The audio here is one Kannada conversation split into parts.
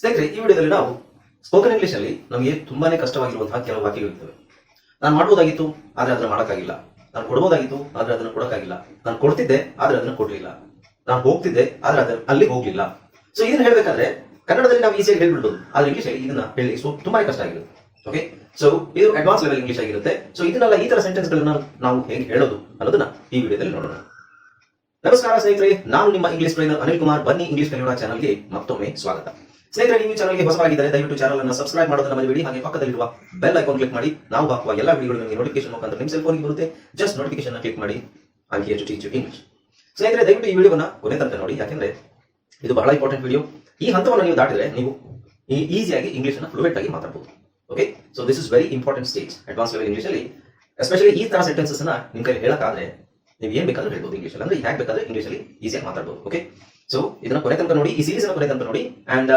ಸ್ನೇಹಿತರೆ, ಈ ವಿಡಿಯೋದಲ್ಲಿ ನಾವು ಸ್ಪೋಕನ್ ಇಂಗ್ಲಿಷ್ ಅಲ್ಲಿ ನಮಗೆ ತುಂಬಾನೇ ಕಷ್ಟವಾಗಿರುವಂತಹ ಕೆಲವು ವಾಕ್ಯಗಳಿರ್ತವೆ ನಾನು ಮಾಡಬಹುದಾಗಿತ್ತು ಆದ್ರೆ ಅದನ್ನ ಮಾಡೋಕ್ಕಾಗಿಲ್ಲ. ನಾನು ಕೊಡ್ಬೋದಾಗಿತ್ತು, ಆದ್ರೆ ಅದನ್ನ ಕೊಡೋಕ್ಕಾಗಿಲ್ಲ. ನಾನು ಕೊಡ್ತಿದ್ದೆ, ಆದ್ರೆ ಅದನ್ನ ಕೊಡ್ಲಿಲ್ಲ. ನಾನು ಹೋಗ್ತಿದ್ದೆ, ಆದ್ರೆ ಅದನ್ನ ಅಲ್ಲಿ ಹೋಗ್ಲಿಲ್ಲ. ಸೊ ಇದನ್ನ ಹೇಳ್ಬೇಕಾದ್ರೆ ಕನ್ನಡದಲ್ಲಿ ನಾವು ಈಸಿಯಾಗಿ ಹೇಳ್ಬಿಡ್ಬೋದು, ಆದ್ರೆ ಇಂಗ್ಲಿಷ್ ಅಲ್ಲಿ ಇದನ್ನ ಹೇಳಿ ಸೊ ತುಂಬಾನೇ ಕಷ್ಟ ಆಗಿರುತ್ತೆ. ಓಕೆ ಸೊ ಇದು ಅಡ್ವಾನ್ಸ್ ಲೆವೆಲ್ ಇಂಗ್ಲಿಷ್ ಆಗಿರುತ್ತೆ. ಸೊ ಇದನ್ನೆಲ್ಲ ಈ ತರ ಸೆಂಟೆನ್ಸ್ ಗಳನ್ನ ನಾವು ಹೇಗೆ ಹೇಳೋದು ಅನ್ನೋದನ್ನ ಈ ವಿಡಿಯೋದಲ್ಲಿ ನೋಡೋಣ. ನಮಸ್ಕಾರ ಸ್ನೇಹಿತರೆ, ನಾನು ನಿಮ್ಮ ಇಂಗ್ಲಿಷ್ ಟ್ರೈನರ್ ಅನಿಲ್ ಕುಮಾರ್. ಬನ್ನಿ ಇಂಗ್ಲಿಷ್ ಕನ್ನಡ ಚಾನಲ್ಗೆ ಮತ್ತೊಮ್ಮೆ ಸ್ವಾಗತ. ಸ್ನೇಹಿತರೆ, ನೀವು ಚಾನಲ್ಗೆ ಹೊಸವಾಗಿದ್ದರೆ ದಯವಿಟ್ಟು ಚಾನಲ್ ಅನ್ನು ಸಬ್ಸ್ಕ್ರೈಬ್ ಮಾಡೋದನ್ನ ಮರಿಬೇಡಿ. ಹಾಗೆ ಪಕ್ಕದಲ್ಲಿರುವ ಬೆಲ್ ಐಕಾನ್ ಕ್ಲಿಕ್ ಮಾಡಿ. ನಾವು ಹಾಕುವ ಎಲ್ಲ ವಿಡಿಯೋಗಳು ನಿಮಗೆ ನೋಟಿಫಿಕೇಶನ್ ಮುಖಾಂತರ ನಿಮ್ಮ ಸೆಲ್ ಫೋನ್ಗೆ ಬರುತ್ತೆ. ಜಸ್ಟ್ ನೋಟಿಫಿಕೇಶನ್ ಕ್ಲಿಕ್ ಮಾಡಿ. ಐ ಹಿಯರ್ ಟು ಇಂಗ್ಲಿಷ್ ಸ್ನೇಹಿತರೆ, ದಯವಿಟ್ಟು ಈ ವಿಡಿಯೋವನ್ನು ಕೊನೆ ತನಕ ನೋಡಿ. ಯಾಕೆಂದ್ರೆ ಇದು ಬಹಳ ಇಂಪಾರ್ಟೆಂಟ್ ವಿಡಿಯೋ ಈ ಹಂತವನ್ನು ನೀವು ದಾಟಿದ್ರೆ ನೀವು ಈಸಿಯಾಗಿ ಇಂಗ್ಲಿಷ್ ಅನ್ನು ಫ್ಲೂಯೆಂಟ್ ಆಗಿ ಮಾತಾಡಬಹುದು okay so this is very important stage advance level English ಅಲ್ಲಿ ಎಸ್ಪೆಷಲಿ ಈ ತರ ಸೆಂಟೆನ್ಸಸ್ ಅನ್ನ ನಿಮ್ ಕೈಲಿ ಹೇಳಕ್ಕಾದ್ರೆ, ನೀವು ಏನ್ ಬೇಕಾದ್ರೂ ಹೇಳ್ಬೋದು ಇಂಗ್ಲಿಷ್ ಅಂದ್ರೆ ಹೇಗೆ ಬೇಕಾದ್ರೆ ಇಂಗ್ಲಿಷ್ ಅಲ್ಲಿ ಈಸಿಯಾಗಿ ಮಾತಾಡಬಹುದು ಓಕೆ ಸೊ ಇದನ್ನ ಕೊನೆ ತನಕ ನೋಡಿ, ಈ ಸೀರೀಸ್ ಅನ್ನ ಕೊನೆ ತನಕ ನೋಡಿ ಅಂಡ್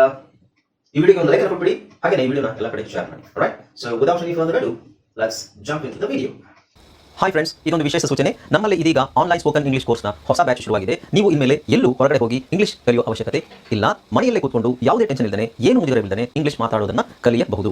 ಈ ವಿಡಿಯೋಗೆ ಒಂದು ಲೈಕ್ ಕೊಟ್ಬಿಡಿ, ಹಾಗೆ ಈ ವಿಡಿಯೋನ ಎಲ್ಲ ಕಡೆ ಶೇರ್ ಮಾಡಿ. Right so without any further let's jump in the video hi friends ಇದೊಂದು ವಿಶೇಷ ಸೂಚನೆ. ನಮ್ಮಲ್ಲಿ ಇದೀಗ ಆನ್ಲೈನ್ ಸ್ಪೋಕನ್ ಇಂಗ್ಲಿಷ್ ಕೋರ್ಸ್ನ ಹೊಸ ಬ್ಯಾಚ್ ಶುರುವಾಗಿದೆ. ನೀವು ಇನ್ಮೇಲೆ ಎಲ್ಲೂ ಹೊರಗಡೆ ಹೋಗಿ ಇಂಗ್ಲಿಷ್ ಕಲಿಯುವ ಅವಶ್ಯಕತೆ ಇಲ್ಲ. ಮನೆಯಲ್ಲೇ ಕೂತ್ಕೊಂಡು ಯಾವುದೇ ಟೆನ್ಷನ್ ಇಲ್ಲದೆ ಏನು ಮುಗಿದಿರಬಿಲ್ಲದೆ ಇಂಗ್ಲಿಷ್ ಮಾತಾಡೋದನ್ನ ಕಲಿಯಬಹುದು.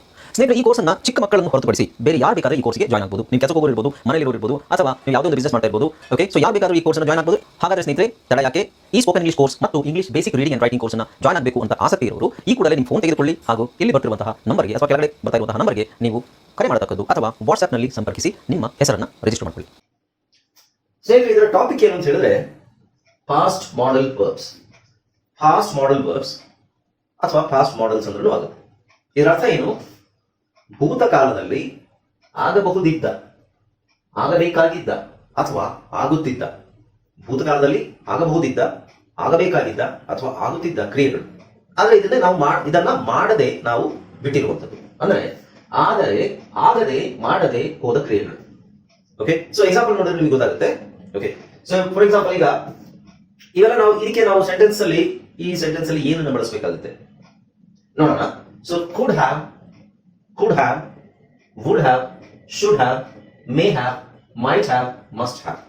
ಸ್ನೇಹಿತರೆ, ಈ ಕೋರ್ಸನ್ನ ಚಿಕ್ಕ ಮಕ್ಕಳನ್ನು ಹೊರತುಪಡಿಸಿ ಬೇರೆ ಯಾರು ಬೇಕಾದ್ರೆ ಈ ಕೋರ್ಸ್ಗೆ ಜಾಯ್ನ್ ಆಗಬಹುದು ನೀವು ಕೆಲಸ ಹೋಗಿರ್ಬೋದು ಮನೆಯಲ್ಲಿ ಇರಬಹುದು ಅಥವಾ ನೀವು ಯಾವುದೋ ಒಂದು ಬಿಸ್ನೆಸ್ ಮಾಡ್ತಾ ಇರ್ಬೋದು ಓಕೆ ಸೊ ಯಾರು ಬೇಕಾದ್ರೂ ಈ ಕೋರ್ಸ್ನ ಜಾಯ್ನ್ ಆಗಬಹುದು ಹಾಗಾದ್ರೆ ಸ್ನೇಹಿತರೆ, ತಡ ಯಾಕೆ? ಈ ಸ್ಪೋಕನ್ ಇಂಗ್ಲಿಷ್ ಕೋರ್ಸ್ ಮತ್ತು English basic reading and writing ಕೋರ್ಸ್ನ ಜಾಯ್ನ್ ಆಗಬೇಕು ಅಂತ ಆಸಕ್ತಿ ಇರೋರು, ಈ ಕೂಡಲೇ ನಿಮ್ಮ ಫೋನ್ ತೆಗೆದುಕೊಳ್ಳಿ. ಹಾಗೂ ಇಲ್ಲಿ ಬರ್ತಿರುವಂತಹ ನಂಬರ್ಗೆ, ಅಥವಾ ಕೆಳಗಡೆ ಬರ್ತಾ ಇರುವಂತಹ ನಂಬರ್ಗೆ ನೀವು ಕರೆ ಮಾಡತಕ್ಕದ್ದು ಅಥವಾ ವಾಟ್ಸ್ಆಪ್ನಲ್ಲಿ ಸಂಪರ್ಕಿಸಿ ನಿಮ್ಮ ಹೆಸರನ್ನು ರಿಜಿಸ್ಟರ್ ಮಾಡಿಕೊಳ್ಳಿ. ಸ್ನೇಹಿತರೆ, ಇದರ ಟಾಪಿಕ್ ಏನು ಅಂತ ಹೇಳಿದ್ರೆ past modal verbs past modal verbs ಅಥವಾ ಫಾಸ್ಟ್ ಮಾಡೆಲ್ಸ್ ಅಂದ್ರೂ ಆಗುತ್ತೆ. ಇದರ ಅರ್ಥ ಏನು? ಭೂತಕಾಲದಲ್ಲಿ ಆಗಬಹುದಿದ್ದ, ಆಗಬೇಕಾಗಿದ್ದ ಅಥವಾ ಆಗುತ್ತಿದ್ದ, ಭೂತಕಾಲದಲ್ಲಿ ಆಗಬಹುದಿದ್ದ, ಆಗಬೇಕಾಗಿದ್ದ ಅಥವಾ ಆಗುತ್ತಿದ್ದ ಕ್ರಿಯೆಗಳು. ಆದರೆ ಇದನ್ನ ನಾವು ಇದನ್ನ ಮಾಡದೆ ನಾವು ಬಿಟ್ಟಿರುವಂಥದ್ದು. ಅಂದ್ರೆ ಆದರೆ, ಆಗದೆ, ಮಾಡದೆ ಹೋದ ಕ್ರಿಯೆಗಳು. ಓಕೆ ಸೊ ಎಕ್ಸಾಂಪಲ್ ನೋಡಿದ್ರೆ ನಿಮಗೆ ಗೊತ್ತಾಗುತ್ತೆ. ಓಕೆ ಸೊ ಫಾರ್ ಎಕ್ಸಾಂಪಲ್ ಈಗ, ಇವೆಲ್ಲ ನಾವು, ಇದಕ್ಕೆ ನಾವು ಸೆಂಟೆನ್ಸ್ ಅಲ್ಲಿ, ಈ ಸೆಂಟೆನ್ಸ್ ಅಲ್ಲಿ ಏನನ್ನ ಬಳಸಬೇಕಾಗುತ್ತೆ? ನೋಡೋಣ. So could have could have, would have, should have, may have might have must have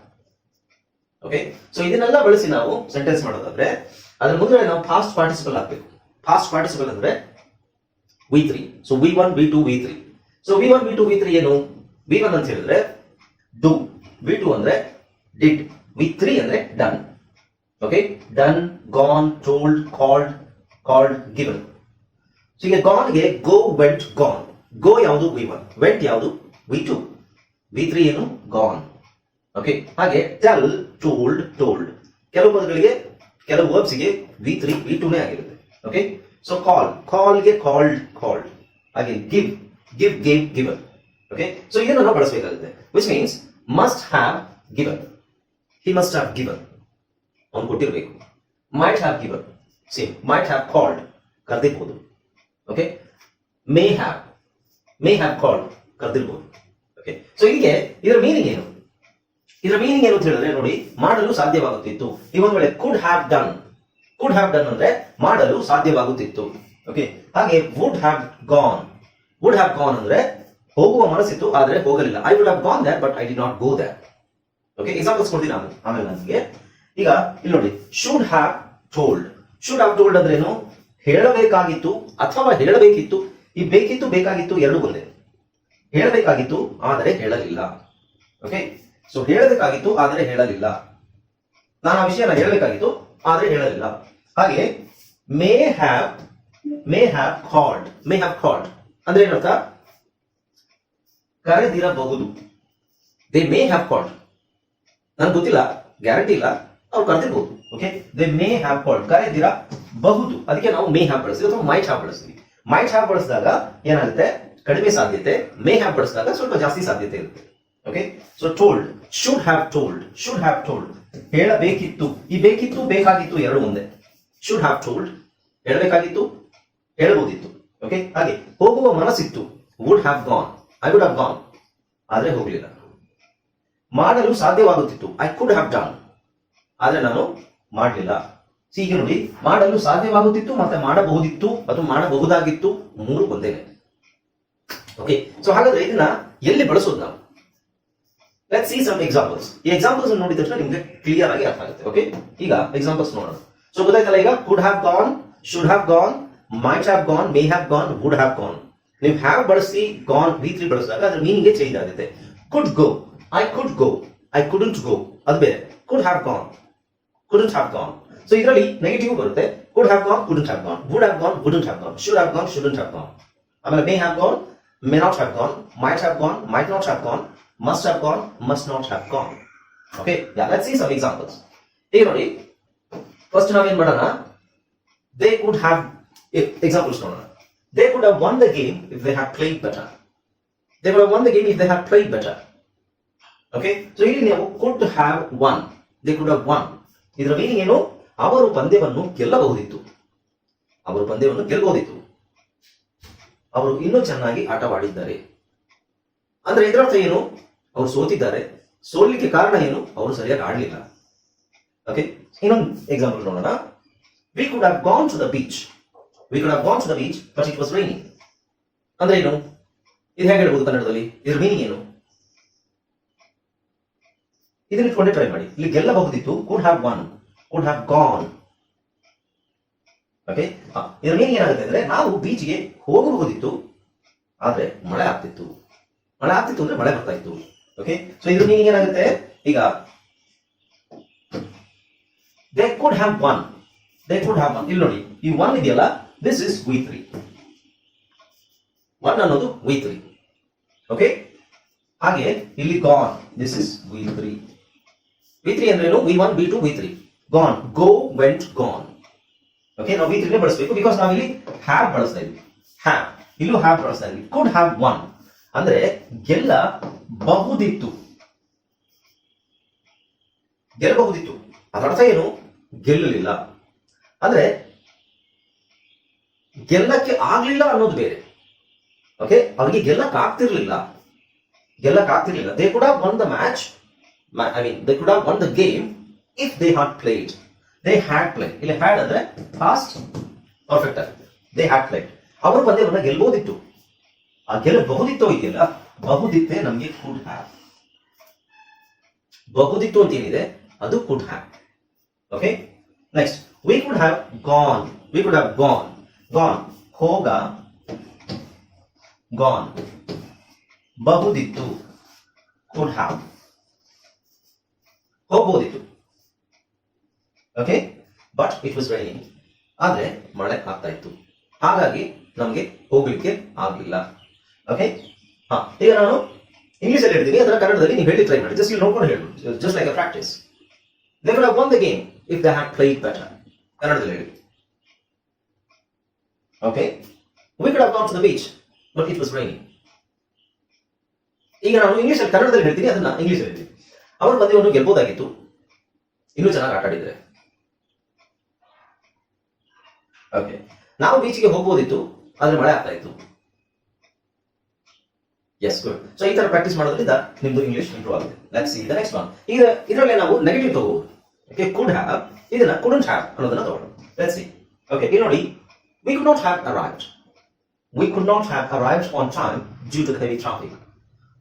okay so ಇದನ್ನೆಲ್ಲ ಬಳಸಿ ನಾವು ಸೆಂಟೆನ್ಸ್ ಮಾಡೋದಾದ್ರೆ ಅದ್ರ ಮುಂದೆ ನಾವು ಫಾಸ್ಟ್ ಪಾರ್ಟಿಸಿಪಲ್ ಹಾಕ್ಬೇಕು. ಫಾಸ್ಟ್ ಪಾರ್ಟಿಸಿಪಲ್ ಅಂದ್ರೆ V three so V one V two V three so V one V two V three ಏನು? ವಿ ಒನ್ ಅಂತ ಹೇಳಿದ್ರೆ ಡು ವಿ ಟು ಅಂದ್ರೆ ಡಿಡ್ ವಿ ತ್ರೀ ಅಂದ್ರೆ done okay done gone told called called given so ಈಗ ಗಾನ್ಗೆ ಗೋ ವೆಂಟ್ ಗಾನ್ ಗೋ ಯಾವುದು? ವಿ ಒನ್ ವೆಂಟ್ ಯಾವುದು? ವಿ ಟು ವಿ ತ್ರೀ ಏನು? ಗಾನ್ ಓಕೆ ಹಾಗೆ ಟೆಲ್ ಟೋಲ್ಡ್ ಟೋಲ್ಡ್ ಕೆಲವು ಪದಗಳಿಗೆ, ಕೆಲವು ವರ್ಬ್ಸ್ಗೆ ವಿ ತ್ರೀ ವಿ ಟೂನೇ ಆಗಿರುತ್ತೆ. ಓಕೆ ಸೊ ಕಾಲ್ ಕಾಲ್ಗೆ ಕಾಲ್ಡ್ ಕಾಲ್ಡ್ ಹಾಗೆ give give gave given okay so ಇದನ್ನು ನಾವು ಬಳಸಬೇಕಾಗುತ್ತೆ. Which means must have given he must have given ಅವ್ನು ಕೊಟ್ಟಿರಬೇಕು. Might have given same might have called ಕರೆದಿರ್ಬೋದು. Okay may have may have called ಕರೆದಿರ್ಬೋದು okay so ಹೀಗೆ ಇದರ ಮೀನಿಂಗ್ ಏನು? ಇದರ ಮೀನಿಂಗ್ ಏನು ಅಂತ ಹೇಳಿದ್ರೆ ನೋಡಿ, ಮಾಡಲು ಸಾಧ್ಯವಾಗುತ್ತಿತ್ತು. ಈ ಒಂದು ವೇಳೆ could have done could have done ಅಂದ್ರೆ ಮಾಡಲು ಸಾಧ್ಯವಾಗುತ್ತಿತ್ತು. ಓಕೆ ಹಾಗೆ would have gone would have gone ಅಂದ್ರೆ ಹೋಗುವ ಮನಸ್ಸಿತ್ತು, ಆದ್ರೆ ಹೋಗಲಿಲ್ಲ. I would have gone that but I did not go that okay examples ಕೊಡ್ತೀನಿ ನಾನು, ಆಮೇಲೆ ನನಗೆ ಈಗ ಇಲ್ಲಿ ನೋಡಿ should have told should have told ಅಂದ್ರೆ ಏನು? ಹೇಳಬೇಕಾಗಿತ್ತು ಅಥವಾ ಹೇಳಬೇಕಿತ್ತು. ಈ ಬೇಕಿತ್ತು ಬೇಕಾಗಿತ್ತು ಎರಡು ಒಂದೇ. ಹೇಳಬೇಕಾಗಿತ್ತು ಆದರೆ ಹೇಳಲಿಲ್ಲ. ಓಕೆ ಸೊ ಹೇಳಬೇಕಾಗಿತ್ತು ಆದರೆ ಹೇಳಲಿಲ್ಲ. ನಾನು ಆ ವಿಷಯನ ಹೇಳಬೇಕಾಗಿತ್ತು ಆದರೆ ಹೇಳಲಿಲ್ಲ. ಹಾಗೆ may have may have called may have called ಅಂದ್ರೆ ಏನರ್ಥ ಕರೆದಿರಬಹುದು. ದೇ ಮೇ ಹ್ಯಾವ್ ಕಾಲ್ಡ್ ನನಗೆ ಗೊತ್ತಿಲ್ಲ ಗ್ಯಾರಂಟಿ ಇಲ್ಲ, ಅವ್ರು ಕರೆದಿರಬಹುದು okay they may have called ಕರೆದಿರಬಹುದು. ಅದಕ್ಕೆ ನಾವು ಮೇ ಹ್ಯಾವ್ ಬಳಸ್ತೀವಿ ಅಥವಾ ಮೈಟ್ ಹ್ಯಾವ್ ಬಳಸ್ತೀವಿ. ಮೈಟ್ ಹ್ಯಾವ್ ಬಳಸಿದಾಗ ಏನಾಗುತ್ತೆ? ಕಡಿಮೆ ಸಾಧ್ಯತೆ ಮೇ ಹ್ಯಾವ್ ಬಳಸಿದಾಗ ಸ್ವಲ್ಪ ಜಾಸ್ತಿ ಸಾಧ್ಯತೆ ಇರುತ್ತೆ. Okay so told should have told should have told ಹೇಳಬೇಕಿತ್ತು. ಈ ಬೇಕಿತ್ತು, ಬೇಕಾಗಿತ್ತು ಎರಡು ಒಂದೇ. ಶುಡ್ ಹ್ಯಾವ್ ಟೋಲ್ಡ್ ಹೇಳಬೇಕಾಗಿತ್ತು, ಹೇಳಬಹುದಿತ್ತು. ಓಕೆ ಹಾಗೆ, ಹೋಗುವ ಮನಸ್ಸಿತ್ತು. Would have gone I would have gone ಆದ್ರೆ ಹೋಗಲಿಲ್ಲ. ಮಾಡಲು ಸಾಧ್ಯವಾಗುತ್ತಿತ್ತು. ಐ ಕುಡ್ ಹ್ಯಾವ್ ಡನ್ ಆದ್ರೆ ನಾನು ಮಾಡಲಿಲ್ಲ. ಈಗ ನೋಡಿ ಮಾಡಲು ಸಾಧ್ಯವಾಗುತ್ತಿತ್ತು, ಮತ್ತೆ ಮಾಡಬಹುದಿತ್ತು ಅಥವಾ ಮಾಡಬಹುದಾಗಿತ್ತು ಮೂರು ಒಂದೇ ಓಕೆ ಸೊ ಹಾಗಾದ್ರೆ ಇದನ್ನ ಎಲ್ಲಿ ಬಳಸೋದು ನಾವು? ಲೆಟ್ ಸಿ ಸಮ್ ಎಕ್ಸಾಂಪಲ್ಸ್ ಈ ಎಕ್ಸಾಂಪಲ್ಸ್ ನೋಡಿದ ತಕ್ಷಣ ನಿಮ್ಗೆ ಕ್ಲಿಯರ್ ಆಗಿ ಅರ್ಥ ಆಗುತ್ತೆ ಓಕೆ ಈಗ ಎಕ್ಸಾಂಪಲ್ಸ್ ನೋಡೋಣ. ಸೊ ಗೊತ್ತಾಯ್ತಲ್ಲ ಈಗ could have gone should have gone might have gone may have gone would have gone ನೀವು ಹ್ಯಾವ್ ಬಳಸಿ ಗಾನ್ ವಿ ತ್ರೀ ಬಳಸಿದಾಗ ಅದ್ರ ಮೀನಿಂಗ್ ಚೇಂಜ್ ಆಗುತ್ತೆ. Could go I could go I couldn't go ಅದು ಬೇರೆ. Could have gone couldn't have gone so ಇದರಲ್ಲಿ ನೆಗೆಟಿವ್ ಬರುತ್ತೆ could have gone couldn't have gone would have gone wouldn't have gone should have gone shouldn't have gone ಆಮೇಲೆ may have gone may not have gone might have gone might not have gone must have gone, must not have gone. Okay, yeah, let's see some examples. ಈಗ ನೋಡಿ ಫಸ್ಟ್ ನಾವೇನ್ ಮಾಡೋಣ ದೇ ಕುಡ್ ಹ್ಯಾವ್ ಎಕ್ಸಾಂಪಲ್ಸ್ ನೋಡೋಣ they could have won the game if they have played better they could have won the game if they have played better okay so ಇಲ್ಲಿ ನೀವು could have won they could have won ಇದರ ಮೀನಿಂಗ್ ಏನು ಅವರು ಪಂದ್ಯವನ್ನು ಗೆಲ್ಲಬಹುದಿತ್ತು. ಅವರು ಪಂದ್ಯವನ್ನು ಗೆಲ್ಲಬಹುದಿತ್ತು. ಅವರು ಇನ್ನೂ ಚೆನ್ನಾಗಿ ಆಟವಾಡಿದ್ದಾರೆ. ಅಂದ್ರೆ ಇದರರ್ಥ ಏನು? ಅವರು ಸೋತಿದ್ದಾರೆ. ಸೋಲಿಕ್ಕೆ ಕಾರಣ ಏನು? ಅವರು ಸರಿಯಾಗಿ ಆಡಲಿಲ್ಲ. ಓಕೆ ಇನ್ನೊಂದು ಎಕ್ಸಾಂಪಲ್ ನೋಡೋಣ. We could have gone to the beach we could have gone to the beach but it was raining ಅಂದ್ರೆ ಏನು? ಇದು ಹೇಗೆ ಹೇಳ್ಬೋದು ಕನ್ನಡದಲ್ಲಿ? ಇದ್ರ ಮೀನಿಂಗ್ ಏನು? ಇದನ್ನ ಇಟ್ಕೊಂಡೆ ಟ್ರೈ ಮಾಡಿ. ಇಲ್ಲಿ ಗೆಲ್ಲಬಹುದಿತ್ತು could have won could have gone. Okay ಇದ್ರ ಮೀನಿಂಗ್ ಏನಾಗುತ್ತೆ ಅಂದ್ರೆ ನಾವು ಬೀಚ್ಗೆ ಹೋಗಬಹುದಿತ್ತು ಆದ್ರೆ ಮಳೆ ಆಗ್ತಿತ್ತು. ಮಳೆ ಆಗ್ತಿತ್ತು ಅಂದ್ರೆ ಮಳೆ ಬರ್ತಾ ಇತ್ತು. ಓಕೆ ಸೊ ಇದ್ರ ಏನಾಗುತ್ತೆ? ಈಗ they could have won they could have won ಇಲ್ಲಿ ನೋಡಿ, ಈ ಒನ್ ಇದೆಯಲ್ಲ? This is V three won ಅನ್ನೋದು ವಿ ತ್ರೀ ಓಕೆ ಹಾಗೆ, ಇಲ್ಲಿ gone this is V three V three ಅಂದ್ರೆ ಏನು? V one V two V three gone go went gone okay ನಾವು ತ್ರೀನೇ ಬಳಸಬೇಕು ಬಿಕಾಸ್ ನಾವಿಲ್ಲಿ ಹ್ಯಾವ್ ಬಳಸ್ತಾ ಇದ್ವಿ. ಹ್ಯಾವ್ ಇಲ್ಲೂ ಹ್ಯಾವ್ ಬಳಸ್ತಾ ಇದ್ವಿ. ಕುಡ್ ಹ್ಯಾವ್ ಒನ್ ಅಂದ್ರೆ ಗೆಲ್ಲ ಬಹುದಿತ್ತು. ಗೆಲ್ಲಬಹುದಿತ್ತು. ಅದರ ಅರ್ಥ ಏನು? ಗೆಲ್ಲಲಿಲ್ಲ. ಅಂದ್ರೆ ಗೆಲ್ಲಕ್ಕೆ ಆಗ್ಲಿಲ್ಲ ಅನ್ನೋದು ಬೇರೆ. ಓಕೆ ಅವರಿಗೆ ಗೆಲ್ಲಕ್ ಆಗ್ತಿರ್ಲಿಲ್ಲ. ಗೆಲ್ಲಕ್ ಆಗ್ತಿರ್ಲಿಲ್ಲ. They could won the match I mean they could won the game if they had played they had played ಇಲ್ಲಿ ಹ್ಯಾಡ್ ಅಂದ್ರೆ past perfect they had played ಅವರು ಪಂದ್ಯವನ್ನ ಗೆಲ್ಬಹುದಿತ್ತು ಆ ಗೆಲ್ಲಬಹುದಿತ್ತೋ ಇದೆಯಲ್ಲ, ಬಹುದಿತ್ತೆ ನಮಗೆ ಕುಡ್ ಹ್ಯಾವ್ ಬಹುದಿತ್ತು ಅಂತ ಏನಿದೆ? ಅದು could have okay next we could have gone we could have gone gone ಹೋಗ. ಗಾನ್ ಬಹುದಿತ್ತು. Could have ಹೋಗ್ಬೋದಿತ್ತು. Okay but it was raining ಆದ್ರೆ ಮಳೆ ಆಗ್ತಾ ಇತ್ತು. ಹಾಗಾಗಿ ನಮ್ಗೆ ಹೋಗ್ಲಿಕ್ಕೆ ಆಗ್ಲಿಲ್ಲ. ಓಕೆ ಹಾ, ಈಗ ನಾನು ಇಂಗ್ಲೀಷ್ ಅಲ್ಲಿ ಹೇಳ್ತೀನಿ. ಅದರ ಕನ್ನಡದಲ್ಲಿ ನೀವು ಹೇಳಿ ಟ್ರೈ ಮಾಡಿ. ಜಸ್ಟ್ ಇಲ್ಲಿ ನೋಡ್ಕೊಂಡು ಹೇಳಿ. Just like a practice they would have won the game if they had played better ಕನ್ನಡದಲ್ಲಿ ಹೇಳಿ. Okay we could have gone to the beach but it was raining ಈಗ ನಾನು ಇಂಗ್ಲೀಷ್ ಅಲ್ಲಿ ಕನ್ನಡದಲ್ಲಿ ಹೇಳ್ತೀನಿ. ಅದನ್ನ ಇಂಗ್ಲೀಷ್ ಹೇಳ್ತೀನಿ. ಅವರು ಪಂದ್ಯವನ್ನು ಗೆಲ್ಬೋದಾಗಿತ್ತು. ಇನ್ನೂ ಚೆನ್ನಾಗಿ ಆಟ ಆಡಿದ್ರೆ ಓಕೆ ನಾವು ಬೀಚ್ಗೆ ಹೋಗ್ಬೋದಿತ್ತು, ಆದ್ರೆ ಮಳೆ ಆಗ್ತಾ ಇತ್ತು. ಎಸ್ ಗುಡ್ ಸೊ ಈ ತರ ಪ್ರಾಕ್ಟೀಸ್ ಮಾಡೋದ್ರಿಂದ ನಿಮ್ದು ಇಂಗ್ಲಿಷ್ ಇಂಪ್ರೂವ್ ಆಗುತ್ತೆ. ಲೆಟ್ಸ್ ದ ನೆಕ್ಸ್ಟ್ ಒನ್ ಈಗ ಇದರಲ್ಲಿ ನಾವು ನೆಗೆಟಿವ್ ತಗೋಬಹುದು ಓಕೆ ಕುಡ್ ಹ್ಯಾವ್ ಇದನ್ನ ಕುಡಂಟ್ ಹ್ಯಾವ್ ಅನ್ನೋದನ್ನ ತಗೊಂಡು ಲೆಟ್ಸ್ ಸಿ ಓಕೆ ಇಲ್ಲಿ ನೋಡಿ we could not have arrived we could not have arrived on time due to the heavy traffic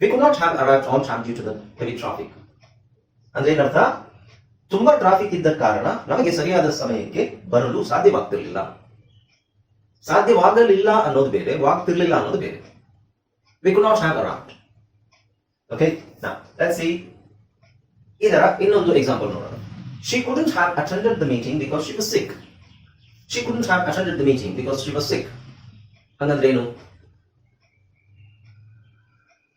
we could not have arrived on time due to the heavy traffic ಅಂದ್ರೆ ಏನರ್ಥ? ತುಂಬಾ ಟ್ರಾಫಿಕ್ ಇದ್ದ ಕಾರಣ ನಮಗೆ ಸರಿಯಾದ ಸಮಯಕ್ಕೆ ಬರಲು ಸಾಧ್ಯವಾಗ್ತಿರ್ಲಿಲ್ಲ. ಸಾಧ್ಯವಾಗಲಿಲ್ಲ ಅನ್ನೋದು ಬೇರೆ, ವಾಗ್ತಿರ್ಲಿಲ್ಲ ಅನ್ನೋದು ಬೇರೆ. We could not have around okay see ಇದರ ಇನ್ನೊಂದು ಎಕ್ಸಾಂಪಲ್ ನೋಡೋಣ. She couldn't have attended the meeting because she was sick she couldn't have attended the meeting because she was sick ಹಂಗಂದ್ರೆ ಏನು?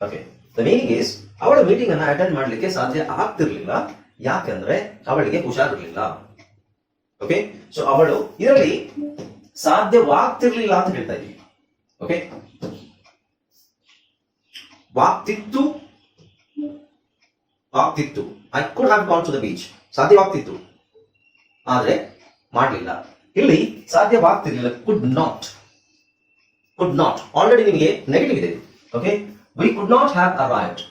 ಓಕೆ ದ ಮೀನಿಂಗ್ ಇಸ್ ಅವಳ ಮೀಟಿಂಗ್ ಅನ್ನ ಅಟೆಂಡ್ ಮಾಡಲಿಕ್ಕೆ ಸಾಧ್ಯ ಆಗ್ತಿರ್ಲಿಲ್ಲ. ಯಾಕಂದ್ರೆ ಅವಳಿಗೆ ಹುಷಾರಿರ್ಲಿಲ್ಲ. ಓಕೆ ಸೊ ಅವಳು ಇದರಲ್ಲಿ ಸಾಧ್ಯವಾಗ್ತಿರ್ಲಿಲ್ಲ ಅಂತ ಹೇಳ್ತಾ ಇದ್ದೀವಿ ಓಕೆ ವಾಗ್ತಿತ್ತು. ಆಗ್ತಿತ್ತು I could have gone to the beach ಸಾಧ್ಯವಾಗ್ತಿತ್ತು. ಆದ್ರೆ ಮಾಡಲಿಲ್ಲ. ಇಲ್ಲಿ ಸಾಧ್ಯವಾಗ್ತಿರ್ಲಿಲ್ಲ. Could not could not already ನಿಮಗೆ ನೆಗೆಟಿವ್ ಇದೆ. Okay we could not have arrived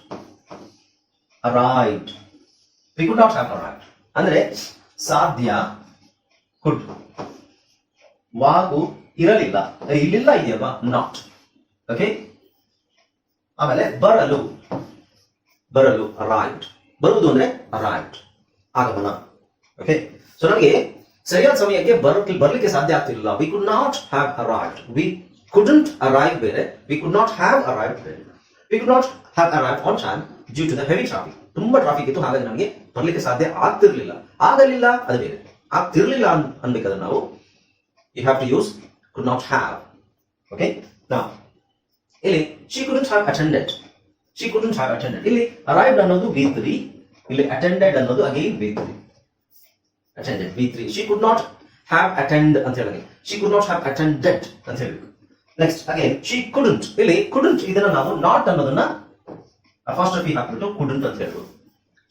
arrived we could not have ಅಂದ್ರೆ ಸಾಧ್ಯ ಕುಡ್ ವಾಗು ಇರಲಿಲ್ಲ. ಇಲ್ಲಿಲ್ಲ ಇದೆಯಲ್ವಾ ನಾಟ್ ಓಕೆ ಆಮೇಲೆ ಬರಲು. ಬರಲು ರೈಟ್ ಬರುವುದು ಅಂದ್ರೆ ರೈಟ್ ಆಗಮನ. ಓಕೆ ಸೊ ನಮಗೆ ಸರಿಯಾದ ಸಮಯಕ್ಕೆ ಬರಕ್ಕೆ ಬರಲಿಕ್ಕೆ ಸಾಧ್ಯ ಆಗ್ತಿರಲಿಲ್ಲ. We could not have arrived we couldn't arrive ಬೇರೆ. We could not have arrived ಬೇರೆ. We could not have arrive on time due to the heavy traffic ತುಂಬಾ ಟ್ರಾಫಿಕ್ ಇತ್ತು, ಹಾಗಾಗಿ ನಮಗೆ ಬರಲಿಕ್ಕೆ ಸಾಧ್ಯ ಆಗ್ತಿರ್ಲಿಲ್ಲ. ಆಗಲಿಲ್ಲ, ಅದು ಬೇರೆ. ಆಗ್ತಿರ್ಲಿಲ್ಲ ಅನ್ ಅನ್ಬೇಕಾದ್ರೆ ನಾವು you have to use could not have okay ನಾವು ಇಲ್ಲಿ she couldn't have attended she couldn't have attended ಇಲ್ಲಿ ಅರೈವ್ಡ್ ಅನ್ನೋದು ವಿ ತ್ರೀ ಇಲ್ಲಿ ಅಟೆಂಡೆಡ್ ಅನ್ನೋದು again V three attended V three she could not have attend ಅಂತ ಹೇಳಿ she could not have attended ಅಂತ ಹೇಳಬೇಕು. ನೆಕ್ಸ್ಟ್ ಅಗೇನ್ ಶಿ ಕುಡಂಟ್ ಇಲ್ಲಿ ಕುಡಂಟ್ ಇದನ್ನ ನಾವು ನಾಟ್ ಅನ್ನೋದನ್ನ ಅಪಾಸ್ಟ್ರಫಿ ಹಾಕ್ಬಿಟ್ಟು ಕುಡಂಟ್ ಅಂತ ಹೇಳ್ಬೋದು.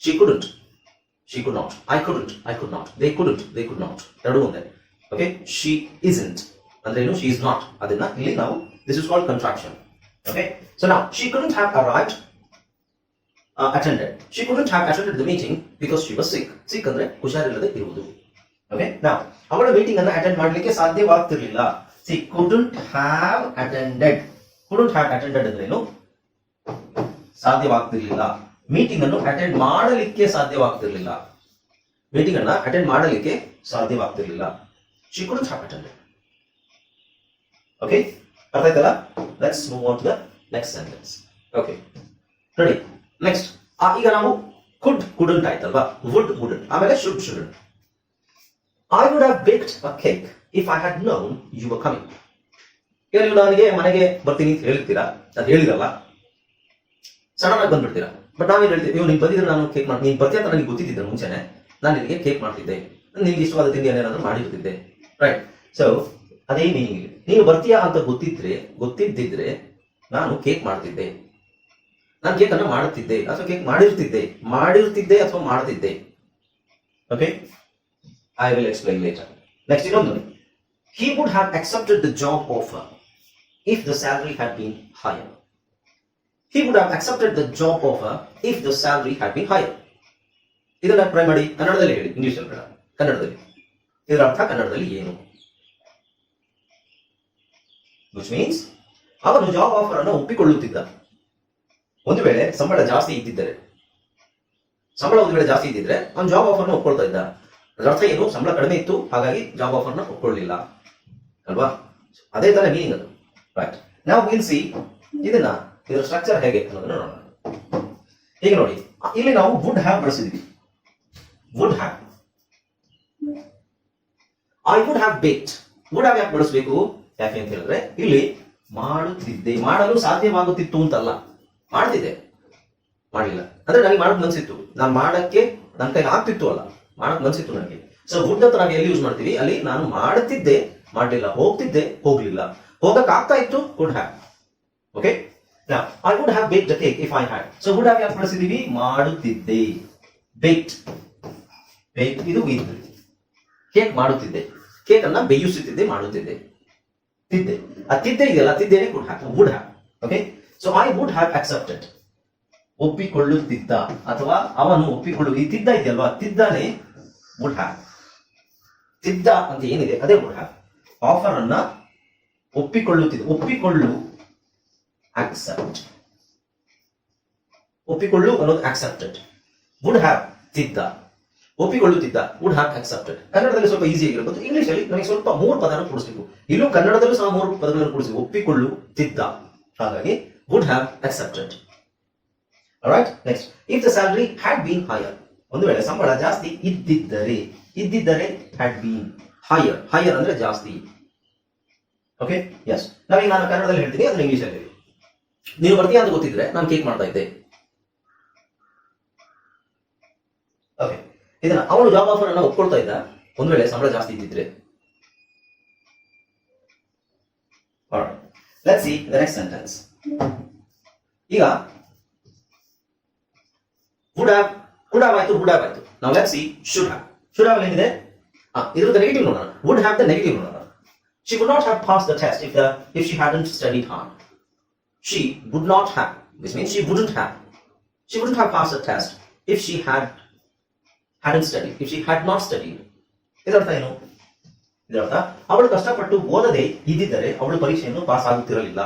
She couldn't she could not I couldn't I could not they couldn't they could not ಎರಡು ಒಂದೇ. ಓಕೆ ಶಿ ಇಸಂಟ್ ಅಂದ್ರೆ ಏನು? ಶಿ ಇಸ್ ನಾಟ್ ಅದನ್ನ ಇಲ್ಲಿ ನಾವು this is called contraction okay so ನಾವು she couldn't have arrived attended she couldn't have attended the meeting because she was sick sick ಅಂದ್ರೆ ಹುಷಾರಿಲ್ಲದೆ ಇರುವುದು. ಓಕೆ ನಾವು ಅವಳ ಮೀಟಿಂಗ್ ಅನ್ನ ಅಟೆಂಡ್ ಮಾಡ್ಲಿಕ್ಕೆ ಸಾಧ್ಯವಾಗ್ತಿರ್ಲಿಲ್ಲ. She couldn't have attended couldn't have attended ಅಂದ್ರೆ ಏನು? ಸಾಧ್ಯವಾಗ್ತಿರ್ಲಿಲ್ಲ. ಮೀಟಿಂಗ್ ಅನ್ನು ಅಟೆಂಡ್ ಮಾಡಲಿಕ್ಕೆ ಸಾಧ್ಯವಾಗ್ತಿರ್ಲಿಲ್ಲ. ಮೀಟಿಂಗ್ ಅನ್ನ ಅಟೆಂಡ್ ಮಾಡಲಿಕ್ಕೆ ಸಾಧ್ಯವಾಗ್ತಿರ್ಲಿಲ್ಲ. She couldn't have attended okay ಅರ್ಥ ಆಯ್ತಲ್ಲ let's move on to the next sentence okay ನೋಡಿ ನೆಕ್ಸ್ಟ್ ಈಗ ನಾವು ಕುಡ್ ಕುಡಂಟ್ ಆಯ್ತಲ್ವಾ? ವುಡ್ ವುಡಂಟ್ ಆಮೇಲೆ should shouldn't I would have baked a cake if I had known you were coming ಈಗ ನೀವು ನನಗೆ ಮನೆಗೆ ಬರ್ತೀನಿ ಅಂತ ಹೇಳ್ತೀರಾ ಅದು ಹೇಳಿರಲ್ಲ. ಸಡನ್ ಆಗಿ ಬಂದ್ಬಿಡ್ತೀರಾ? ಬಟ್ ನಾವೇನು ಹೇಳ್ತೀವಿ? ನೀವು ನೀನು ಬಂದಿದ್ರೆ ನಾನು ಕೇಕ್ ಮಾಡಿ ನೀನು ಬರ್ತೀಯ ಅಂತ ನನಗೆ ಗೊತ್ತಿದ್ದಿದ್ರೆ ಮುಂಚೆನೆ, ನಾನು ನಿನಗೆ ಕೇಕ್ ಮಾಡ್ತಿದ್ದೆ. ನಿನ್ಗೆ ಇಷ್ಟವಾದ ತಿಂಡಿ ಏನಾದ್ರು ಮಾಡಿರ್ತಿದ್ದೆ ರೈಟ್ ಸೊ ಅದೇ ಮೀನಿಂಗ್ ನೀನು ಬರ್ತೀಯಾ ಅಂತ ಗೊತ್ತಿದ್ರೆ, ಗೊತ್ತಿದ್ದಿದ್ರೆ ನಾನು ಕೇಕ್ ಮಾಡ್ತಿದ್ದೆ. ನಾನು ಕೇಕ್ ಅನ್ನ ಮಾಡುತ್ತಿದ್ದೆ, ಅಥವಾ ಕೇಕ್ ಮಾಡಿರ್ತಿದ್ದೆ ಮಾಡಿರ್ತಿದ್ದೆ ಅಥವಾ ಮಾಡುತ್ತಿದ್ದೆ okay I will explain later next ಇನ್ನೊಂದು. He would have accepted the job offer if the salary had been higher he would have accepted the job offer if the salary had been higher. ಇದನ್ನ ಟ್ರೈ ಮಾಡಿ ಕನ್ನಡದಲ್ಲಿ ಹೇಳಿ ಇಂಗ್ಲಿಷ್ ಕನ್ನಡದಲ್ಲಿ. ಇದರ ಅರ್ಥ ಕನ್ನಡದಲ್ಲಿ ಏನು? ವಿಚ್ ಮೀನ್ಸ್ ಅವನು ಜಾಬ್ ಆಫರ್ ಅನ್ನು ಒಪ್ಪಿಕೊಳ್ಳುತ್ತಿದ್ದ. ಒಂದು ವೇಳೆ ಸಂಬಳ ಜಾಸ್ತಿ ಇದ್ದಿದ್ದರೆ, ಸಂಬಳ ಒಂದು ವೇಳೆ ಜಾಸ್ತಿ ಇದ್ದಿದ್ರೆ ಅವನು ಜಾಬ್ ಆಫರ್ನ ಒಪ್ಕೊಳ್ತಾ ಇದ್ದ. ಅದರರ್ಥ ಏನು? ಸಂಬಳ ಕಡಿಮೆ ಇತ್ತು, ಹಾಗಾಗಿ ಜಾಬ್ ಆಫರ್ನ ಒಪ್ಕೊಳ್ಳಿಲ್ಲ. ಅಲ್ವಾ? ಅದೇ ತರ ಮೀನಿಂಗ್ ಅದು. ರೈಟ್ ನಾವು ಸಿ ಇದನ್ನ, ಇದರ ಸ್ಟ್ರಕ್ಚರ್ ಹೇಗೆ ಅನ್ನೋದನ್ನ ನೋಡೋಣ. ಈಗ ನೋಡಿ. ಇಲ್ಲಿ ನಾವು ವುಡ್ ಹ್ಯಾಪ್ ಬಳಸಿದ್ವಿ. Would have I would have baked would have ಯಾಕೆ ಬಳಸಬೇಕು? ಯಾಕೆ ಅಂತ ಹೇಳಿದ್ರೆ, ಇಲ್ಲಿ ಮಾಡುತ್ತಿದ್ದೆ, ಮಾಡಲು ಸಾಧ್ಯವಾಗುತ್ತಿತ್ತು ಅಂತಲ್ಲ. ಮಾಡ್ತಿದ್ದೆ. ಮಾಡಲಿಲ್ಲ. ಅಂದ್ರೆ ನನಗೆ ಮಾಡಕ್ ಮನ್ಸಿತ್ತು. ನಾನು ಮಾಡಕ್ಕೆ ನನ್ನ ಕೈಲಿ ಆಗ್ತಿತ್ತು ಅಲ್ಲ. ಮಾಡಕ್ ಮನ್ಸಿತ್ತು ನನಗೆ. ಸೊ ವುಡ್ ಅಂತ ನಾವು ಎಲ್ಲಿ ಯೂಸ್ ಮಾಡ್ತೀವಿ? ಅಲ್ಲಿ ನಾನು ಮಾಡುತ್ತಿದ್ದೆ ಮಾಡಲಿಲ್ಲ, ಹೋಗ್ತಿದ್ದೆ, ಹೋಗ್ಲಿಲ್ಲ. ಹೋಗಕ್ ಆಗ್ತಾ ಇತ್ತು could have okay I would have bake ಜೊತೆ if I had so would have ಯಾಕೆ ಬಳಸಿದೀವಿ? ಮಾಡುತ್ತಿದ್ದೆ. ಬೇಕ್ಡ್ ಬೇಕ್ ಇದು ವೀಕ್ ಕೇಕ್ ಮಾಡುತ್ತಿದ್ದೆ. ಕೇಕ್ ಅನ್ನ ಬೇಯಿಸುತ್ತಿದ್ದೆ, ಮಾಡುತ್ತಿದ್ದೆ. ತಿದ್ದೆ. ಆ ತಿದ್ದೆ ಇದೆಯಲ್ಲ ತಿದ್ದೇನೆ ಕೂಡ ಹಾಕ would have okay so I would have accepted ಒಪ್ಪಿಕೊಳ್ಳುತ್ತಿದ್ದ. ಅಥವಾ ಅವನು ಒಪ್ಪಿಕೊಳ್ಳು ಈ ತಿದ್ದ ಇದೆಯಲ್ವಾ? ತಿದ್ದಾನೆ ವುಡ್ ಹ್ಯಾವ್ ತಿದ್ದ ಅಂತ ಏನಿದೆ, ಅದೇ ವುಡ್ ಹ್ಯಾವ್ ಆಫರ್ ಅನ್ನ ಒಪ್ಪಿಕೊಳ್ಳುತ್ತಿದ್ದ. ಒಪ್ಪಿಕೊಳ್ಳು ಅಕ್ಸೆಪ್ಟ್ ಒಪ್ಪಿಕೊಳ್ಳು ಅನ್ನೋದು ಅಕ್ಸೆಪ್ಟೆಡ್ ವುಡ್ ಹ್ಯಾವ್ ತಿದ್ದ. ಒಪ್ಪಿಕೊಳ್ಳುತ್ತಿದ್ದ. ವುಡ್ ಹ್ಯಾಕ್ ಅಕ್ಸೆಪ್ಟೆಡ್ ಕನ್ನಡದಲ್ಲಿ ಸ್ವಲ್ಪ ಈಸಿ ಆಗಿರಬಹುದು ಇಂಗ್ಲಿಷ್ ಅಲ್ಲಿ ನನಗೆ ಸ್ವಲ್ಪ ಮೂರು ಪದನ ಕೂಡಿಸ್ಬೇಕು. ಇಲ್ಲೂ ಕನ್ನಡದಲ್ಲೂ ಸಹ ಮೂರು ಪದಗಳನ್ನು ಕೂಡಿಸಿ. ಒಪ್ಪಿಕೊಳ್ಳುತ್ತಿದ್ದ. ಹಾಗಾಗಿ would have accepted right next if the salary had been higher ಒಂದು ವೇಳೆ ಸಂಬಳ ಜಾಸ್ತಿ ಇದ್ದಿದ್ದರೆ ಇದ್ದಿದ್ದರೆ ಹ್ಯಾಡ್ ಬೀನ್ ಹೈಯರ್ ಹೈಯರ್ ಅಂದ್ರೆ ಜಾಸ್ತಿ. ಓಕೆ ಎಸ್ ನಾವೀಗ ನಾನು ಕನ್ನಡದಲ್ಲಿ ಹೇಳ್ತೀನಿ, ಅದನ್ನ ಇಂಗ್ಲಿಷ್ ಅಲ್ಲಿ ನೀವು ಬರ್ತೀಯ ಅಂತ ಗೊತ್ತಿದ್ರೆ ನಾನು ಕೇಕ್ ಮಾಡ್ತಾ ಇದ್ದೆ. ಓಕೆ ಇದನ್ನ ಅವನು ಜಾಬ್ ಆಫರ್ ಅನ್ನ ಒಪ್ಕೊಳ್ತಾ ಇದ್ದ. ಒಂದ್ ವೇಳೆ ಸಂಬಳ ಜಾಸ್ತಿ ಇದ್ದಿದ್ರೆ. Let's see the next sentence ಈಗ ವುಡ್ ಹ್ಯಾವ್ ಕುಡ್ ಹ್ಯಾವ್ ಆಯ್ತು ವುಡ್ ಹ್ಯಾವ್ ಆಯ್ತು. ನಾವು let's see should have should have ಏನಿದೆ ಇದ್ರದ್ದು ನೆಗೆಟಿವ್ ನೋಡೋಣ. ವುಡ್ ಹ್ಯಾವ್ ದ ನೆಗೆಟಿವ್ ನೋಡೋಣ. She would not have pass the test if the if she hadn't study hard she would not have which means she wouldn't have she wouldn't have pass the test if she had hadn't study if she had not study ಇದರ್ಥ ಏನು? ಇದರರ್ಥ ಅವಳು ಕಷ್ಟಪಟ್ಟು ಓದದೆ ಇದ್ದಿದ್ದರೆ ಅವಳು ಪರೀಕ್ಷೆಯನ್ನು ಪಾಸ್ ಆಗುತ್ತಿರಲಿಲ್ಲ.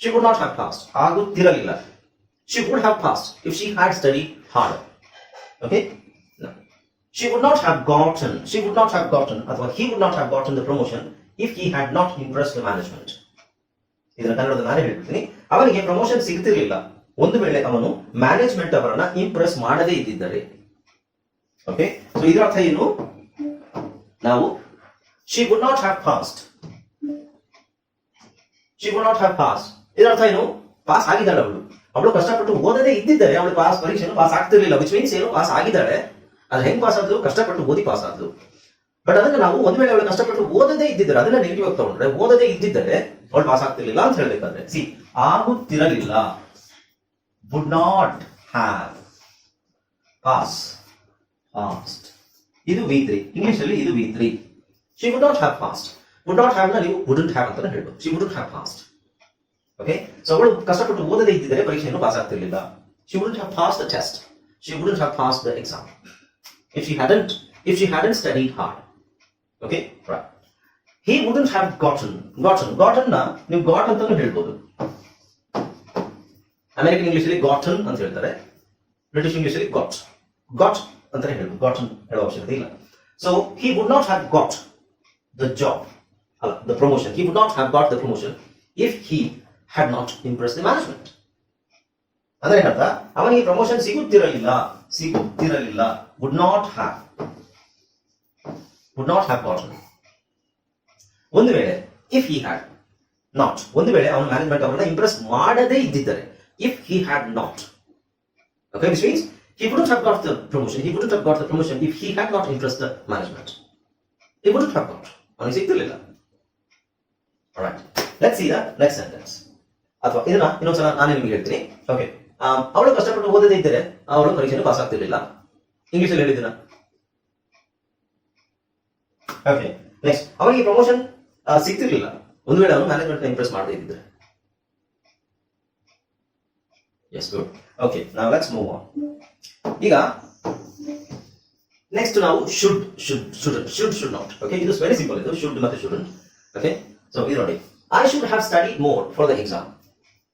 She would not have pass ಆಗುತ್ತಿರಲಿಲ್ಲ. She would have pass if she had study hard okay she would not have gotten she would not have gotten ಅಥವಾ he would not gotten the promotion if he had not impress the management ಇದರ ಕನ್ನಡದ ನಾನು ಹೇಳ್ತೀನಿ ಅವನಿಗೆ ಪ್ರಮೋಷನ್ ಸಿಗ್ತಿರ್ಲಿಲ್ಲ. ಒಂದು ವೇಳೆ ಅವನು ಮ್ಯಾನೇಜ್ಮೆಂಟ್ ಅವರನ್ನ ಇಂಪ್ರೆಸ್ ಮಾಡದೇ ಇದ್ದಿದ್ದರೆ ಓಕೆ ಸೊ ಇದರ ಅರ್ಥ ಏನು ನಾವು she would not have passed she would not have pass ಇದರ ಅರ್ಥ ಏನು ಪಾಸ್ ಆಗಿದ್ದಾಳೆ ಅವಳು. ಅವಳು ಕಷ್ಟಪಟ್ಟು ಓದದೇ ಇದ್ದಿದ್ದಾರೆ ಅವಳು ಪಾಸ್ ಪರೀಕ್ಷೆಯನ್ನು ಪಾಸ್ ಆಗ್ತಿರ್ಲಿಲ್ಲ ವಿಚ್ ಮೀನ್ಸ್ ಏನು ಪಾಸ್ ಆಗಿದ್ದಾಳೆ. ಅದು ಹೆಂಗ್ ಪಾಸ್ ಆದ್ಲು? ಕಷ್ಟಪಟ್ಟು ಓದಿ ಪಾಸ್ ಆದ್ಲು. ಬಟ್ ಅದನ್ನ ನಾವು ಒಂದ್ ವೇಳೆ ಅವಳು ಕಷ್ಟಪಟ್ಟು ಓದದೇ ಇದ್ದಿದ್ದಾರೆ, ಅದನ್ನ ನೆಗೆಟಿವ್ ಆಗಿ ತಗೊಂಡ್ರೆ, ಓದದೇ ಇದ್ದಿದ್ದರೆ ಅವಳು ಪಾಸ್ ಆಗ್ತಿರ್ಲಿಲ್ಲ ಅಂತ ಹೇಳ್ಬೇಕಾದ್ರೆ. ಸಿ ಆಗುತ್ತಿರಲಿಲ್ಲ. Would not have pass passed ಇದು ವಿ ತ್ರೀ ಇಂಗ್ಲಿಷ್ ಅಲ್ಲಿ ಇದು V three she would not have passed would not ಹ್ಯಾವ್ನ ನೀವು ವುಡಂಟ್ ಹ್ಯಾವ್ ಅಂತ ಹೇಳ್ಬೋದು she wouldn't have passed okay so ಅವಳು ಕಷ್ಟಪಟ್ಟು ಓದದೇ ಇದ್ದಿದ್ದರೆ ಪರೀಕ್ಷೆಯನ್ನು ಪಾಸ್ ಆಗ್ತಿರ್ಲಿಲ್ಲ she wouldn't have pass the test she wouldn't have pass the exam if she hadn't if she hadn't study hard okay right he wouldn't have gotten gotten ಗಾಟನ್ನ ನೀವು ಗಾಟ್ ಅಂತಾನು ಹೇಳ್ಬೋದು. ಅಮೆರಿಕನ್ ಇಂಗ್ಲಿಷ್ ಅಲ್ಲಿ ಗಾಟನ್ ಅಂತ ಹೇಳ್ತಾರೆ. ಬ್ರಿಟಿಷ್ ಇಂಗ್ಲಿಷ್ ಅಲ್ಲಿ ಗಾಟ್ ಗಾಟ್ ಅಂತಾನೆ ಹೇಳ್ಬೋದು ಗಾಟನ್ ಹೇಳೋ ಅವಶ್ಯಕತೆ ಇಲ್ಲ. So he would not have got the job ಅಲ್ಲ the promotion he would not have got the promotion if he had not impress the management ಅಂದ್ರೆ ಹೇಳ್ತಾ ಅವನಿಗೆ ಪ್ರಮೋಷನ್ ಸಿಗುತ್ತಿರಲಿಲ್ಲ ಸಿಗುತ್ತಿರಲಿಲ್ಲ would not have would not have got ಒಂದು ವೇಳೆ ಇಫ್ ಹಿ ಹ್ಯಾಡ್ ನಾಟ್ ಒಂದು ವೇಳೆ ಅವನ ಮ್ಯಾನೇಜ್ಮೆಂಟ್ ಅವರನ್ನ ಇಂಪ್ರೆಸ್ ಮಾಡದೇ ಇದ್ದಿದ್ದರೆ if he had not okay he wouldn't have got the promotion. He wouldn't have got the promotion if he had not impressed the management. He wouldn't have got. ಅವನಿಗೆ ಸಿಗ್ತಿರ್ಲಿಲ್ಲ Alright. Let's see the next sentence. ಅಥವಾ ಇದನ್ನ ಇನ್ನೊಂದ್ಸಲ ನಾನು ನಿಮ್ಗೆ ಹೇಳ್ತೀನಿ ಓಕೆ ಅವಳು ಕಷ್ಟಪಟ್ಟು ಓದದೇ ಇದ್ದರೆ ಅವಳು ಪರೀಕ್ಷೆಯನ್ನು ಪಾಸ್ ಆಗ್ತಿರ್ಲಿಲ್ಲ ಇಂಗ್ಲಿಷ್ ಅಲ್ಲಿ ಹೇಳಿದ್ದೀನ ಓಕೆ ನೆಕ್ಸ್ಟ್ ಅವನಿಗೆ ಪ್ರಮೋಷನ್ ಸಿಗ್ತಿರ್ಲಿಲ್ಲ ಒಂದು ವೇಳೆ ಅವನು ಮ್ಯಾನೇಜ್ಮೆಂಟ್ ಇಂಪ್ರೆಸ್ ಮಾಡದೇ ಇದ್ದಿದ್ರೆ ಎಸ್ ಗುಡ್ ಓಕೆ ನಾವು ಲೆಟ್ಸ್ ಮೂವ್ ಆನ್ ಈಗ ನೆಕ್ಸ್ಟ್ ನಾವು should should should should should not okay ಇದು ವೆರಿ ಸಿಂಪಲ್ ಇದು ಶುಡ್ ಮತ್ತೆ ಶುಡ್ ಓಕೆ ಸೊ ಇದು ನೋಡಿ. I should have study more for the exam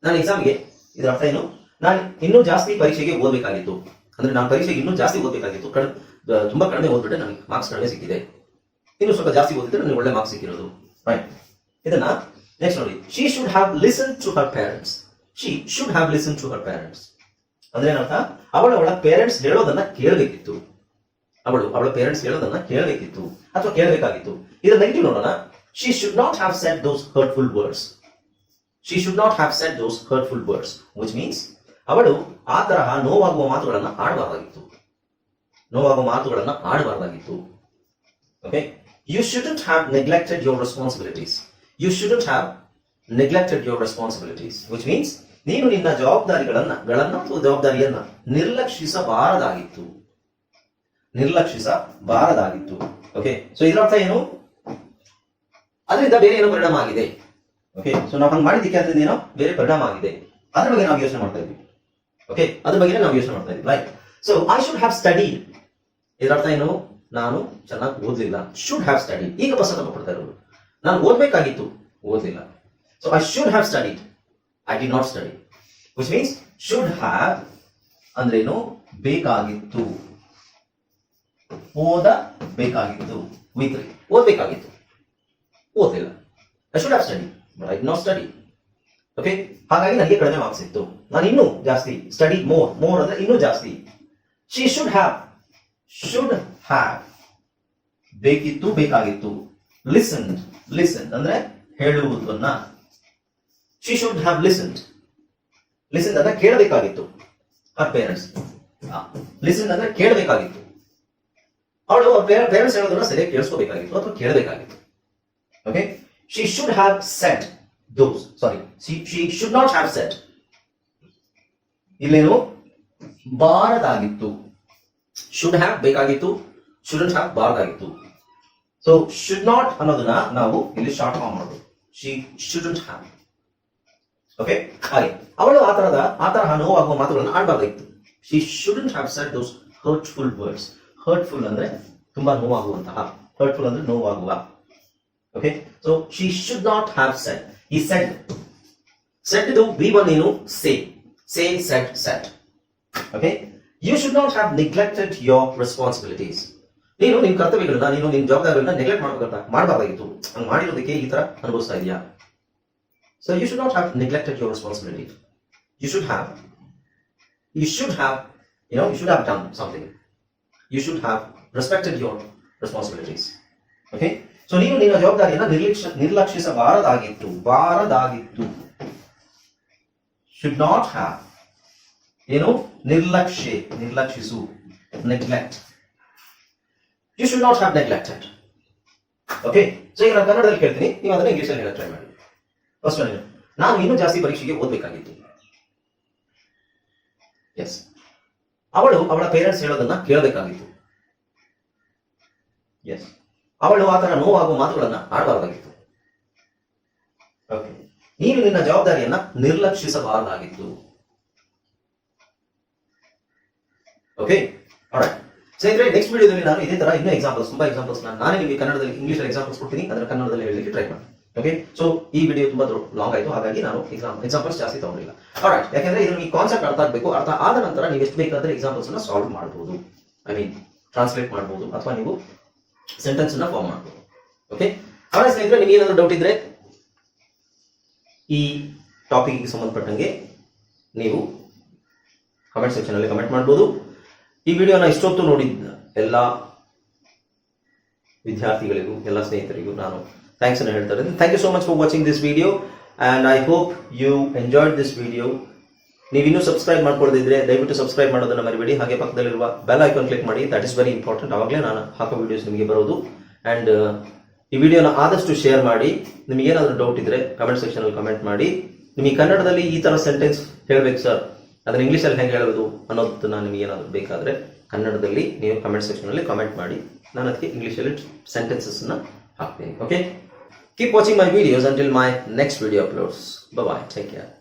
ನಾನು ಎಕ್ಸಾಮ್ಗೆ ಇದರ ಅರ್ಥ ಏನು? ನಾನು ಇನ್ನೂ ಜಾಸ್ತಿ ಪರೀಕ್ಷೆಗೆ ಓದಬೇಕಾಗಿತ್ತು. ಅಂದ್ರೆ ನಾನು ಪರೀಕ್ಷೆಗೆ ಇನ್ನೂ ಜಾಸ್ತಿ ಓದಬೇಕಾಗಿತ್ತು. ತುಂಬಾ ಕಡಿಮೆ ಓದ್ಬಿಟ್ಟೆ ನನಗೆ ಮಾರ್ಕ್ಸ್ ಕಡಿಮೆ ಸಿಕ್ಕಿದೆ. ಇನ್ನು ಸ್ವಲ್ಪ ಜಾಸ್ತಿ ಓದಿದ್ರೆ ನನಗೆ ಒಳ್ಳೆ ಮಾರ್ಕ್ಸ್ ಸಿಕ್ಕಿರೋದು. ರೈಟ್ ಇದನ್ನ ನೆಕ್ಸ್ಟ್ ನೋಡಿ. She should have listen to her parents she should have listen to her parents ಅಂದ್ರೆ ಏನರ್ಥ? ಅವಳು ಅವಳ ಪೇರೆಂಟ್ಸ್ ಹೇಳೋದನ್ನ ಕೇಳಬೇಕಿತ್ತು. ಅವಳು ಅವಳ ಪೇರೆಂಟ್ಸ್ ಹೇಳೋದನ್ನ ಕೇಳಬೇಕಿತ್ತು ಅಥವಾ ಕೇಳಬೇಕಾಗಿತ್ತು. ಇದರ ನೆಗೆಟಿವ್ ನೋಡೋಣ. She should not have said those hurtful words she should not have said those hurtful words which means ಅವಳು ಆ ತರಹ ನೋವಾಗುವ ಮಾತುಗಳನ್ನ ಆಡಬಾರ್ದಾಗಿತ್ತು. ನೋವಾಗುವ ಮಾತುಗಳನ್ನ ಆಡಬಾರ್ದಾಗಿತ್ತು. Okay you shouldn't have neglected your responsibilities you shouldn't have neglected your responsibilities which means ನೀನು ನಿನ್ನ ಜವಾಬ್ದಾರಿಗಳನ್ನ, ಗಳನ್ನ ಅಥವಾ ಜವಾಬ್ದಾರಿಯನ್ನ ನಿರ್ಲಕ್ಷಿಸಬಾರದಾಗಿತ್ತು. ನಿರ್ಲಕ್ಷಿಸಬಾರದಾಗಿತ್ತು. ಓಕೆ ಸೊ ಇದರ ಅರ್ಥ ಏನು? ಅದರಿಂದ ಬೇರೆ ಏನೋ ಪರಿಣಾಮ ಆಗಿದೆ. ಓಕೆ ಸೊ ನಾವು ಹಂಗೆ ಮಾಡಿದ್ದಕ್ಕೆ ಅದರಿಂದ ಏನೋ ಬೇರೆ ಪರಿಣಾಮ ಆಗಿದೆ. ಅದ್ರ ಬಗ್ಗೆ ನಾವು ಯೋಚನೆ ಮಾಡ್ತಾ ಇದ್ವಿ. ಓಕೆ ಅದ್ರ ಬಗ್ಗೆ ನಾವು ಯೋಚನೆ ಮಾಡ್ತಾ ಇದ್ವಿ. Right so I should have study ಇದರ ಅರ್ಥ ಏನು? ನಾನು ಚೆನ್ನಾಗಿ ಓದಲಿಲ್ಲ. ಶುಡ್ ಹ್ಯಾವ್ ಸ್ಟಡಿ ಈಗ ಪಶ್ಚಾತ್ತಾಪ ಪಡ್ತಾ ಇರೋದು. ನಾನು ಓದಬೇಕಾಗಿತ್ತು. ಓದಲಿಲ್ಲ. So I should have studied I did not study which means should have ಅಂದ್ರೇನು? ಬೇಕಾಗಿತ್ತು. ಓದಬೇಕಾಗಿತ್ತು ವಿತ್ ಓದಬೇಕಾಗಿತ್ತು. ಓದಲಿಲ್ಲ. I should have study but I no study okay ಹಾಗಾಗಿ ನನಗೆ ಕಡಿಮೆ ಮಾರ್ಕ್ಸ್ ಇತ್ತು. ನಾನು ಇನ್ನೂ ಜಾಸ್ತಿ ಸ್ಟಡಿ ಮೋರ್ ಮೋರ್ ಅಂದ್ರೆ ಇನ್ನೂ ಜಾಸ್ತಿ. She should have should have ಬೇಕಿತ್ತು, ಬೇಕಾಗಿತ್ತು. ಲಿಸನ್ ಲಿಸನ್ ಅಂದ್ರೆ ಹೇಳುವುದನ್ನ. She should have listen listen ಅಂದ್ರೆ ಕೇಳಬೇಕಾಗಿತ್ತು. ಹರ್ ಪೇರೆಂಟ್ಸ್ ಲಿಸನ್ ಅಂದ್ರೆ ಕೇಳಬೇಕಾಗಿತ್ತು. ಅವಳು ಪೇರೆಂಟ್ಸ್ ಹೇಳೋದನ್ನ ಸರಿಯಾಗಿ ಕೇಳಿಸ್ಕೋಬೇಕಾಗಿತ್ತು ಅಥವಾ ಕೇಳಬೇಕಾಗಿತ್ತು. Okay she should have said those sorry she should not have said ಇಲ್ಲೇನು? ಬಾರದಾಗಿತ್ತು. ಶುಡ್ ಹ್ಯಾವ್ ಬೇಕಾಗಿತ್ತು. ಶುಡಂಟ್ ಹ್ಯಾವ್ ಬಾರದಾಗಿತ್ತು. ಸೊ ಶುಡ್ ನಾಟ್ ಅನ್ನೋದನ್ನ ನಾವು ಇಲ್ಲಿ ಶಾರ್ಟ್ ಫಾರ್ಮ್ ಮಾಡೋದು. ಶಿ ಶುಡಂಟ್ ಹ್ಯಾವ್ ಓಕೆ ಹಾಗೆ. ಅವಳು ಆ ತರದ, ಆ ತರಹ ನೋವಾಗುವ ಮಾತುಗಳನ್ನು ಆಡಬಾರ್ದಾಗಿತ್ತು. She shouldn't have said those hurtful words hurtful ಅಂದ್ರೆ ತುಂಬಾ ನೋವಾಗುವಂತಹ ಹರ್ಟ್ಫುಲ್ ಅಂದ್ರೆ ನೋವಾಗುವ. Okay so she should not have said ಈ ಸೆಟ್ ಸೆಟ್ ಇದು ಬಿ ಒನ್ ಏನು say say said said okay you should not have neglected your responsibilities ನೀನು ನಿನ್ ಕರ್ತವ್ಯಗಳನ್ನ, ನೀನು ನಿನ್ ಜವಾಬ್ದಾರಿಗಳನ್ನ ನೆಗ್ಲೆಕ್ಟ್ ಮಾಡ್ಬೇಕಂತ, ಮಾಡಬಾರ್ದಾಗಿತ್ತು. ಮಾಡಿರೋದಕ್ಕೆ ಈ ತರ ಅನುಭವಿಸ್ತಾ ಇದೆಯಾ? So you should not have neglected your responsibility you should have you should have you know you should have done something you should have respected your responsibilities okay so ನೀನು ನಿನ್ನ ಜವಾಬ್ದಾರಿಯನ್ನ ನಿರ್ಲಕ್ಷ್ಯ, ನಿರ್ಲಕ್ಷಿಸಬಾರದಾಗಿತ್ತು, ಬಾರದಾಗಿತ್ತು. ಶುಡ್ ನಾಟ್ ಹ್ಯಾವ್ ಏನು? ನಿರ್ಲಕ್ಷ್ಯ, ನಿರ್ಲಕ್ಷಿಸು neglect you should not have neglected okay so ಈಗ ನಾನು ಕನ್ನಡದಲ್ಲಿ ಕೇಳ್ತೀನಿ, ನೀವು ಅದನ್ನ ಇಂಗ್ಲೀಷಲ್ಲಿ ಹೇಳಕ್ ಟ್ರೈ ಮಾಡಿ. ಫಸ್ಟ್ ಒನ್ ನಾನು ಇನ್ನೂ ಜಾಸ್ತಿ ಪರೀಕ್ಷೆಗೆ ಓದಬೇಕಾಗಿತ್ತು. ಎಸ್ ಅವಳು ಅವಳ ಪೇರೆಂಟ್ಸ್ ಹೇಳೋದನ್ನ ಕೇಳಬೇಕಾಗಿತ್ತು. ಎಸ್ ಅವಳು ಆ ತರ ನೋವಾಗುವ ಮಾತುಗಳನ್ನ ಆಡಬಾರದಾಗಿತ್ತು. ನೀನು ನಿನ್ನ ಜವಾಬ್ದಾರಿಯನ್ನ ನಿರ್ಲಕ್ಷಿಸಬಾರದಾಗಿತ್ತು. ಓಕೆ. ಸ್ನೇಹಿತರೆ ನೆಕ್ಸ್ಟ್ ವಿಡಿಯೋದಲ್ಲಿ ನಾನು ಇದೇ ತರ ಇನ್ನೂ ಎಕ್ಸಾಂಪಲ್ಸ್ ತುಂಬಾ ಎಕ್ಸಾಂಪಲ್ಸ್ ನಾನು ನಾನೇ ನಿಮಗೆ ಕನ್ನಡದಲ್ಲಿ ಇಂಗ್ಲಿಷ್ ಎಕ್ಸಾಂಪಲ್ಸ್ ಕೊಡ್ತೀನಿ. ಅದರ ಕನ್ನಡದಲ್ಲಿ ಹೇಳಲಿಕ್ಕೆ ಟ್ರೈ ಮಾಡಿ. ಓಕೆ ಸೊ ಈ ವಿಡಿಯೋ ತುಂಬಾ ಲಾಂಗ್ ಆಯ್ತು. ಹಾಗಾಗಿ ನಾನು ಎಕ್ಸಾಮ್ ಎಕ್ಸಾಂಪಲ್ಸ್ ಜಾಸ್ತಿ ತಗೊಂಡಿಲ್ಲ. ಆಲ್ರೈಟ್ ಯಾಕಂದ್ರೆ ಇದು ನಿಮಗೆ ಕಾನ್ಸೆಪ್ಟ್ ಅರ್ಥ ಆಗಬೇಕು. ಅರ್ಥ ಆದ ನಂತರ ನೀವು ಎಷ್ಟು ಬೇಕಾದ್ರೆ ಎಕ್ಸಾಂಪಲ್ಸ್ ಅನ್ನ ಸಾಲ್ವ್ ಮಾಡಬಹುದು ಐ ಮೀನ್ ಟ್ರಾನ್ಸ್ಲೇಟ್ ಮಾಡಬಹುದು ಅಥವಾ ನೀವು ಸೆಂಟೆನ್ಸ್ ಅನ್ನ ಫಾರ್ಮ್ ಮಾಡಬಹುದು ಓಕೆ ಆಲ್ರೈಟ್ ಸ್ನೇಹಿತರೆ, ನಿಮಗೆ ಏನಾದ್ರು ಡೌಟ್ ಇದ್ರೆ ಈ ಟಾಪಿಕ್ಗೆ ಸಂಬಂಧಪಟ್ಟಂಗೆ ನೀವು ಕಮೆಂಟ್ ಸೆಕ್ಷನ್ ಅಲ್ಲಿ ಕಮೆಂಟ್ ಮಾಡ್ಬೋದು. ಈ ವಿಡಿಯೋನ ಇಷ್ಟೊತ್ತು ನೋಡಿದ ಎಲ್ಲ ವಿದ್ಯಾರ್ಥಿಗಳಿಗೂ, ಎಲ್ಲ ಸ್ನೇಹಿತರಿಗೂ ನಾನು ಥ್ಯಾಂಕ್ಸ್ ಅನ್ನು ಹೇಳ್ತಾರೆ thank you so much for watching this video and I hope you enjoyed this video ನೀವು ಇನ್ನೂ ಸಬ್ಸ್ಕ್ರೈಬ್ ಮಾಡ್ಕೊಳ್ಳದಿದ್ರೆ ದಯವಿಟ್ಟು ಸಬ್ಸ್ಕ್ರೈಬ್ ಮಾಡೋದನ್ನ ಮರಿಬೇಡಿ. ಹಾಗೆ ಪಕ್ಕದಲ್ಲಿರುವ ಬೆಲ್ ಐಕಾನ್ ಕ್ಲಿಕ್ ಮಾಡಿ. ದಟ್ ಇಸ್ ವೆರಿ ಇಂಪಾರ್ಟೆಂಟ್ ಆವಾಗಲೇ ನಾನು ಹಾಕೋ ವಿಡಿಯೋಸ್ ನಿಮಗೆ ಬರೋದು. ಆ್ಯಂಡ್ ಈ ವಿಡಿಯೋನ ಆದಷ್ಟು ಶೇರ್ ಮಾಡಿ. ನಿಮಗೆ ಏನಾದರೂ ಡೌಟ್ ಇದ್ರೆ ಕಮೆಂಟ್ ಸೆಕ್ಷನ್ ಅಲ್ಲಿ ಕಮೆಂಟ್ ಮಾಡಿ. ನಿಮಗೆ ಕನ್ನಡದಲ್ಲಿ ಈ ತರ ಸೆಂಟೆನ್ಸ್ ಹೇಳಬೇಕು ಸರ್ ಅದನ್ನು ಇಂಗ್ಲೀಷಲ್ಲಿ ಹೆಂಗೆ ಹೇಳೋದು ಅನ್ನೋದನ್ನ ನಿಮಗೆ ಏನಾದರೂ ಬೇಕಾದ್ರೆ ಕನ್ನಡದಲ್ಲಿ ನೀವು ಕಮೆಂಟ್ ಸೆಕ್ಷನ್ ಅಲ್ಲಿ ಕಮೆಂಟ್ ಮಾಡಿ. ನಾನು ಅದಕ್ಕೆ ಇಂಗ್ಲೀಷಲ್ಲಿ ಸೆಂಟೆನ್ಸಸ್ನ ಹಾಕ್ತೀನಿ. Okay Keep watching my videos until my next video uploads. Bye bye. Take care.